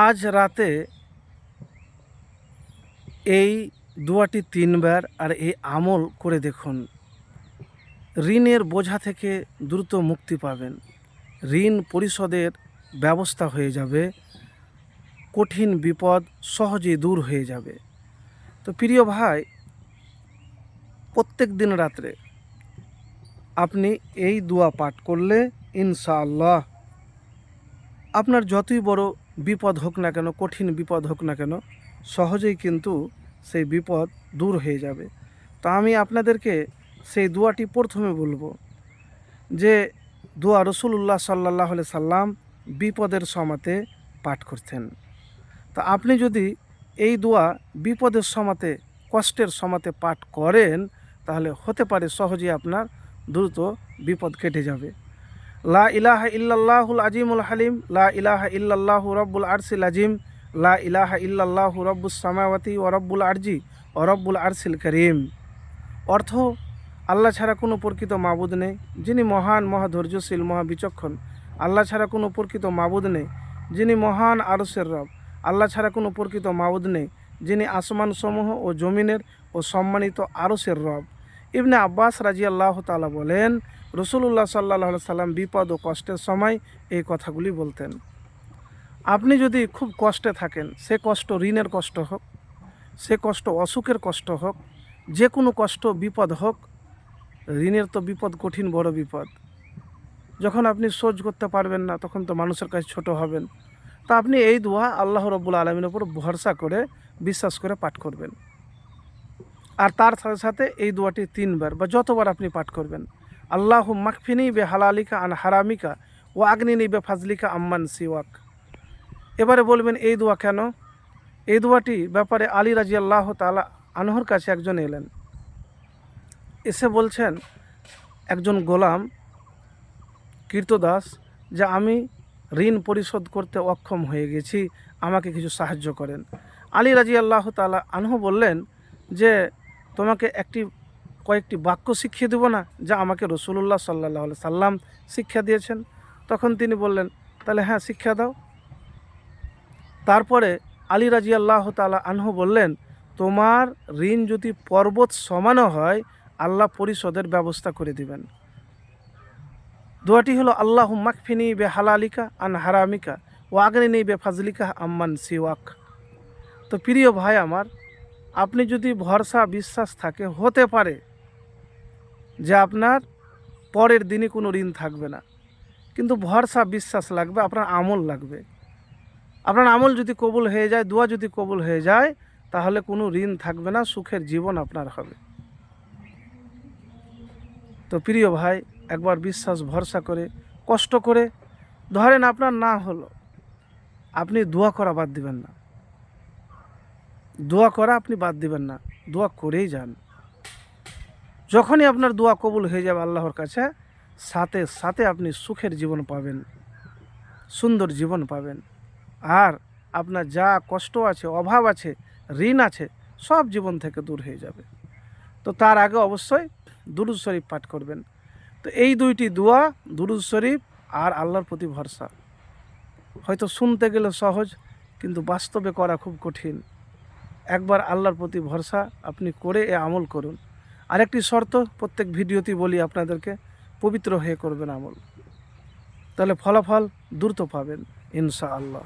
আজ রাতে এই দুয়াটি তিনবার আর এই আমল করে দেখুন। ঋণের বোঝা থেকে দ্রুত মুক্তি পাবেন। ঋণ পরিশোধের ব্যবস্থা হয়ে যাবে। কঠিন বিপদ সহজেই দূর হয়ে যাবে। তো প্রিয় ভাই, প্রত্যেক দিন রাত্রে আপনি এই দোয়া পাঠ করলে ইনশাআল্লাহ আপনার যতই বড় বিপদ হোক না কেন, কঠিন বিপদ হোক না কেন, সহজেই কিন্তু সেই বিপদ দূর হয়ে যাবে। তো আমি আপনাদেরকে সেই দোয়াটি প্রথমে বলব যে, দোয়া রসুল্লাহ সাল্লাহ সাল্লাম বিপদের সমাতে পাঠ করতেন। তা আপনি যদি এই দোয়া বিপদের সমাতে, কষ্টের সমাতে পাঠ করেন, তাহলে হতে পারে সহজেই আপনার দ্রুত বিপদ কেটে যাবে। লা ইলাহা ইল্লাল্লাহুল আজিমুল হালিম, লা ইলাহা ইল্লাল্লাহু রব্বুল আরসিল আজিম লা ইলাহা ইল্লাল্লাহু রব্বুস সামাওয়াতি ও রব্বুল আরজি ও রব্বুল আরসিল করিম। অর্থ, আল্লাহ ছাড়া কোনো প্রকৃত মাবুদ নেই, যিনি মহান, মহাধৈর্যশীল, মহাবিচক্ষণ। আল্লাহ ছাড়া কোনো প্রকৃত মাবুদ নেই, যিনি মহান আরসের রব। আল্লাহ ছাড়া কোনো প্রকৃত মাবুদ নেই, যিনি আসমান সমূহ ও জমিনের ও সম্মানিত আরসের রব। ইবনে আব্বাস রাজি আল্লাহ তালা বলেন রসুল্লাহ সাল্লাহ সাল্লাম বিপদ ও কষ্টের সময় এই কথাগুলি বলতেন। আপনি যদি খুব কষ্টে থাকেন, সে কষ্ট ঋণের কষ্ট হোক, সে কষ্ট অসুখের কষ্ট হোক, যে কোনো কষ্ট বিপদ হোক, ঋণের তো বিপদ কঠিন, বড় বিপদ। যখন আপনি সহ্য করতে পারবেন না, তখন তো মানুষের কাছে ছোট হবেন। তা আপনি এই দোয়া আল্লাহ রব্বুল আলমীর ওপর ভরসা করে, বিশ্বাস করে পাঠ করবেন। আর তার সাথে সাথে এই দোয়াটি তিনবার বা যতবার আপনি পাঠ করবেন। আল্লাহ মাকফিনি বে হালালিকা আন হারামিকা ও আগ্নিনি বে ফাজলিকা আম্মান সিওয়াক। এবারে বলবেন, এই দোয়া কেন? এই দোয়াটি ব্যাপারে আলী রাজি আল্লাহ তালা আনহর কাছে একজন এলেন। এসে বলছেন, একজন গোলাম কীর্তদাস, যে আমি ঋণ পরিশোধ করতে অক্ষম হয়ে গেছি, আমাকে কিছু সাহায্য করেন। আলী রাজি আল্লাহ তালা আনহু বললেন যে তোমাকে একটি, কয়েকটি বাক্য শিখিয়ে দেবো না, যা আমাকে রসুল্লাহ সাল্লাহ সাল্লাম শিক্ষা দিয়েছেন। তখন তিনি বললেন, তাহলে হ্যাঁ শিক্ষা দাও। তারপরে আলী রাজি আল্লাহ তালা আনহু বললেন, তোমার ঋণ যদি পর্বত সমানও হয়, আল্লাহ পরিশোধের ব্যবস্থা করে দিবেন। দোয়াটি হলো আল্লাহ মাকফিনি বে হালালিকা আন হারামিকা ও আগনিনি বে ফাজলিকা আম্মান সিওয়াক। তো প্রিয় ভাই আমার আপনি যদি ভরসা, বিশ্বাস থাকে, হতে পারে যে আপনার পরের দিনই কোনো ঋণ থাকবে না। কিন্তু ভরসা, বিশ্বাস লাগবে, আপনার আমল লাগবে। আপনার আমল যদি কবুল হয়ে যায়, দোয়া যদি কবুল হয়ে যায়, তাহলে কোনো ঋণ থাকবে না, সুখের জীবন আপনার হবে। তো প্রিয় ভাই, একবার বিশ্বাস, ভরসা করে, কষ্ট করে, ধরেন আপনার না হলো, আপনি দোয়া করা বাদ দিবেন না। দোয়া করা আপনি বাদ দিবেন না, দোয়া করেই যান। যখনই আপনার দোয়া কবুল হয়ে যাবে আল্লাহর কাছে, সাথে সাথে আপনি সুখের জীবন পাবেন, সুন্দর জীবন পাবেন। আর আপনার যা কষ্ট আছে, অভাব আছে, ঋণ আছে, সব জীবন থেকে দূর হয়ে যাবে। তো তার আগে অবশ্যই দুরুদ শরীফ পাঠ করবেন। তো এই দুইটি দোয়া, দুরুদ শরীফ আর আল্লাহর প্রতি ভরসা। হয়তো শুনতে গেলে সহজ, কিন্তু বাস্তবে করা খুব কঠিন। একবার আল্লাহর প্রতি ভরসা আপনি করে এ আমল করুন। আরেকটি শর্ত প্রত্যেক ভিডিওতেই বলি আপনাদেরকে, পবিত্র হয়ে করবেন আমল। তাহলে ফলাফল দ্রুত পাবেন ইনশা আল্লাহ